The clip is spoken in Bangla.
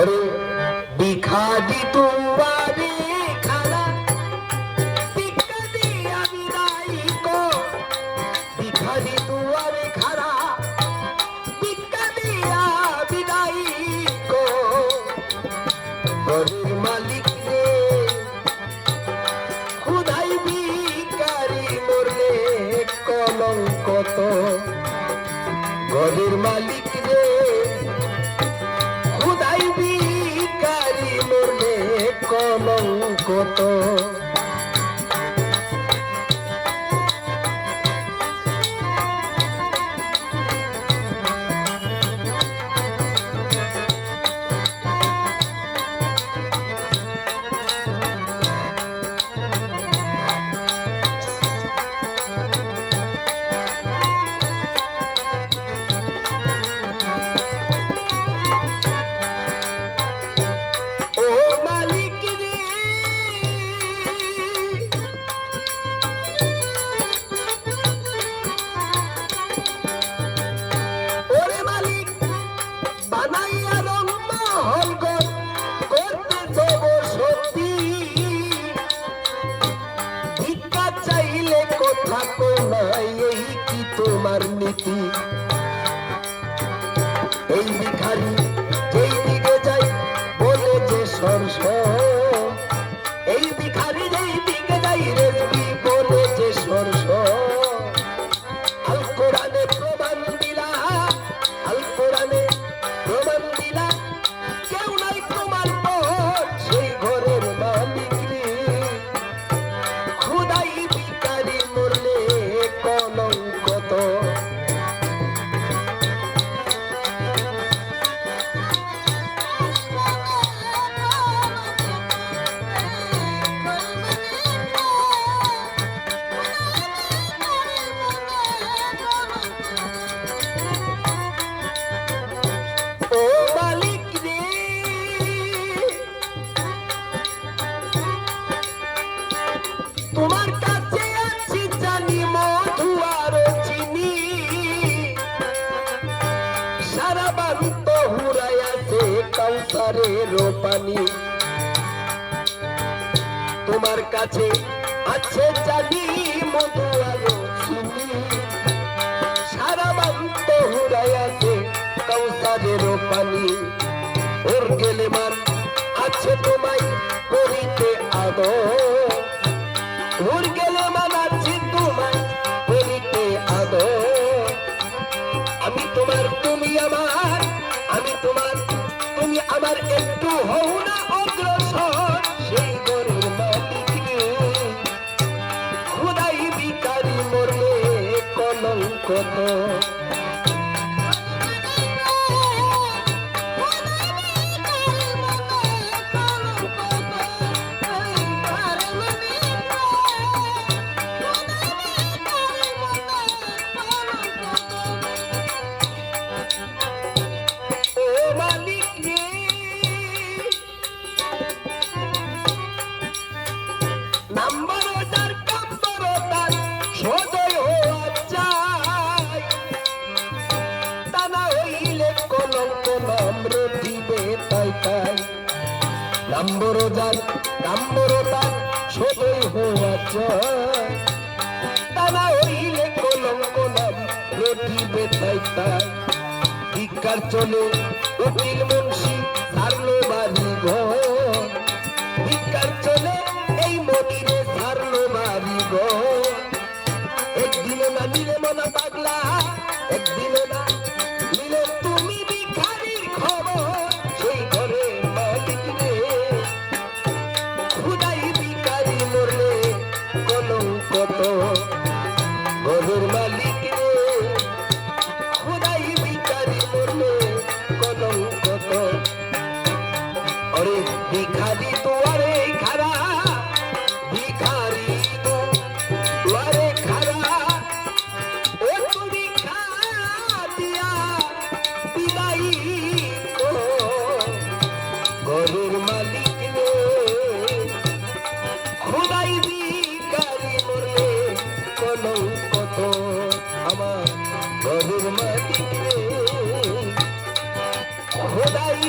ওরে বিখাদি তুয়ারে খালা। ভিক্ষা দিয়া বিদায় কো। ভিখারি দুয়ারে খাড়া ভিক্ষা দিয়া বিদায় কো। ঘরের মালিক রে, খুদাই তো। ঘরের মালিক কলঙ্ক তোমার নীতি। এই ভিখারি কাউসারের পানি তোমার কাছে আছে জানি মধু আলো সারা বান্ত হুড়াই আছে ওর গেলে মান আছে তোমায় আমার একটু হও না অগ্রসর সেই গরুর মালিক রে। খুদাই বিকারি মরলে কলঙ্ক নম্বর যার নম্বর তার সদয় হওয়া চাই তা না হইলে কলঙ্ক নম্র দিবে তাই তাই ভিক্ষার চলে উকিল মুন্সি, সারলো বাড়ি ঘর। ভিক্ষার চলে এই মনিরে সারলো বাড়ি ঘর। একদিনে না নিলে মনা পাগলা, একদিনে না নিলে তুমি ভিখারির খবর। ঘরের আমার ঘরের মাটি খোদাই